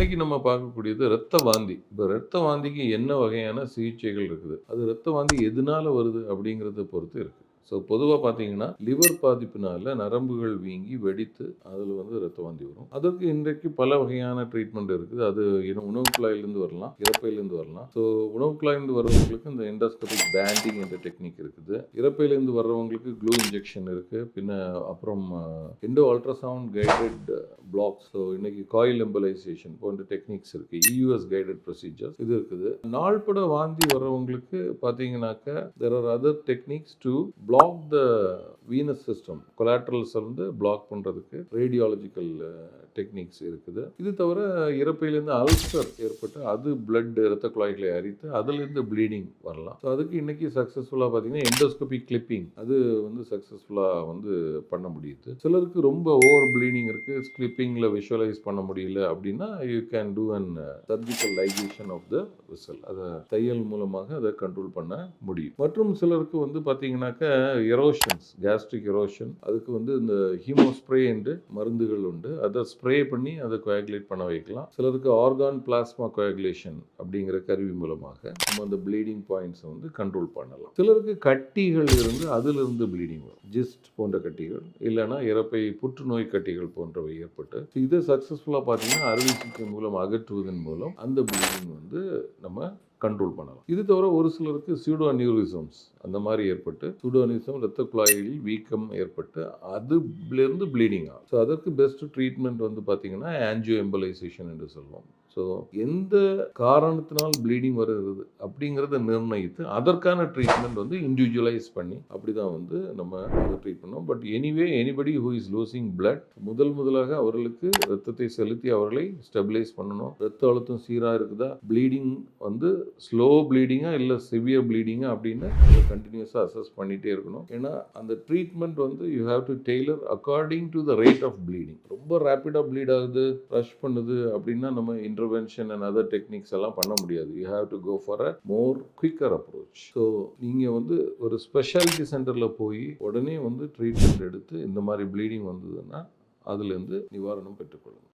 இன்னைக்கு நம்ம பார்க்கக்கூடியது ரத்த வாந்தி இப்போ ரத்த வாந்திக்கு என்ன வகையான சிகிச்சைகள் இருக்குது? அது ரத்த வாந்தி எதனால வருது அப்படிங்கிறத பொறுத்து இருக்குது ஸோ பொதுவாக பார்த்தீங்கன்னா லிவர் பாதிப்பினால நரம்புகள் வீங்கி வெடித்து அதில் வந்து ரத்த வாந்தி வரும். அதற்கு இன்றைக்கு பல வகையான ட்ரீட்மெண்ட் இருக்குது. அது இன்னும் உணவு குழாயிலிருந்து வரலாம் இறப்பையிலேருந்து வரலாம். ஸோ உணவு குழாயிலிருந்து வர்றவங்களுக்கு இந்த எண்டோஸ்கோபிக் பேண்டிங் என்ற டெக்னிக் இருக்குது. இறப்பையிலேருந்து வர்றவங்களுக்கு க்ளூ இன்ஜெக்ஷன் இருக்குது பின்ன அப்புறம் endo ultrasound guided blocks so இன்னைக்கு காயில் எம்பலைசேஷன் போன்ற டெக்னிக்ஸ் இருக்குது இயூஎஸ் கைடட் ப்ரொசீஜர்ஸ் இது இருக்குது. நாள்பட வாந்தி வர்றவங்களுக்கு பார்த்தீங்கன்னாக்க there are other techniques to block the venous system collaterals வந்து பிளாக் பண்ணுறதுக்கு ரேடியாலஜிக்கல் டெக்னிக்ஸ் இருக்குது. இது தவிர இறப்பையிலேருந்து அல்சர் ஏற்பட்டு அது பிளட் இரத்த குழாய்களை அரித்து அதுலேருந்து ப்ளீடிங் வரலாம். ஸோ அதுக்கு இன்னைக்கு சக்ஸஸ்ஃபுல்லாக பார்த்தீங்கன்னா எண்டோஸ்கோபி கிளிப்பிங் அது வந்து சக்ஸஸ்ஃபுல்லாக வந்து பண்ண முடியுது. சிலருக்கு ரொம்ப ஓவர் ப்ளீடிங் இருக்குது ஸ்லீப்பிங்கில் விஷுவலைஸ் பண்ண முடியல அப்படின்னா you can do an surgical ligation of the vessel அதை தையல் மூலமாக அதை கண்ட்ரோல் பண்ண முடியும். மற்றும் சிலருக்கு வந்து பார்த்தீங்கன்னாக்க எரோஷன்ஸ் கேஸ்ட்ரிக் எரோஷன் அதுக்கு வந்து இந்த ஹீமோஸ்ப்ரே என்று மருந்துகள் உண்டு. அதை ஸ்ப்ரே பண்ணி அதை கோயாகுலேட் பண்ண வைக்கலாம். சிலருக்கு ஆர்கான் பிளாஸ்மா கோயாகுலேஷன் அப்படிங்கிற கருவி மூலமாக நம்ம அந்த ப்ளீடிங் பாயிண்ட்ஸை வந்து கண்ட்ரோல் பண்ணலாம். சிலருக்கு கட்டிகள் இருந்து அதிலிருந்து ப்ளீடிங் வரும். ஜிஸ்ட் போன்ற கட்டிகள் இல்லைன்னா இறப்பை புற்றுநோய் கட்டிகள் போன்றவை ஏற்பட்டு இதை சக்ஸஸ்ஃபுல்லாக பார்த்தீங்கன்னா அறுவை சிகிச்சை மூலம் அகற்றுவதன் மூலம் அந்த ப்ளீடிங் வந்து நம்ம கண்ட்ரோல் பண்ணலாம். இது தவிர ஒரு சிலருக்கு சூடோ அனியூரிசம்ஸ் அந்த மாதிரி ஏற்பட்டு சூடோ ரத்த குழாயில் வீக்கம் ஏற்பட்டு அதுலேருந்து ப்ளீடிங் ஆகும். ஸோ அதற்கு பெஸ்ட் ட்ரீட்மெண்ட் வந்து பார்த்தீங்கன்னா ஆன்ஜியோ எம்பலைசேஷன் என்று சொல்லுவோம். ஸோ எந்த காரணத்தினால் ப்ளீடிங் வருகிறது அப்படிங்கிறத நிர்ணயித்து அதற்கான ட்ரீட்மெண்ட் வந்து இண்டிவிஜுவலைஸ் பண்ணி அப்படி தான் வந்து நம்ம அதை ட்ரீட் பண்ணோம். But anyway anybody who is losing blood முதல் முதலாக அவர்களுக்கு ரத்தத்தை செலுத்தி அவர்களை ஸ்டெபிலைஸ் பண்ணணும். ரத்த அழுத்தம் சீராக இருக்குதா? ப்ளீடிங் வந்து ஸ்லோ ப்ளீடிங்காக இல்லை சிவியர் ப்ளீடிங்காக அப்படின்னு கண்டினியூஸாக அசஸ் பண்ணிகிட்டே இருக்கணும். ஏன்னா அந்த ட்ரீட்மெண்ட் வந்து you have to tailor according to the rate of bleeding ரொம்ப ரேப்பிடாக ப்ளீட் ஆகுது ரஷ் பண்ணுது அப்படின்னா நம்ம இன்டர்வென்ஷன் அண்ட் அதர் டெக்னிக்ஸ் எல்லாம் பண்ண முடியாது. You have to go for a more quicker approach so நீங்கள் வந்து ஒரு ஸ்பெஷாலிட்டி சென்டரில் போய் உடனே வந்து ட்ரீட்மெண்ட் எடுத்து இந்த மாதிரி ப்ளீடிங் வந்ததுன்னா அதுலேருந்து நிவாரணம் பெற்றுக்கொள்ளுங்க.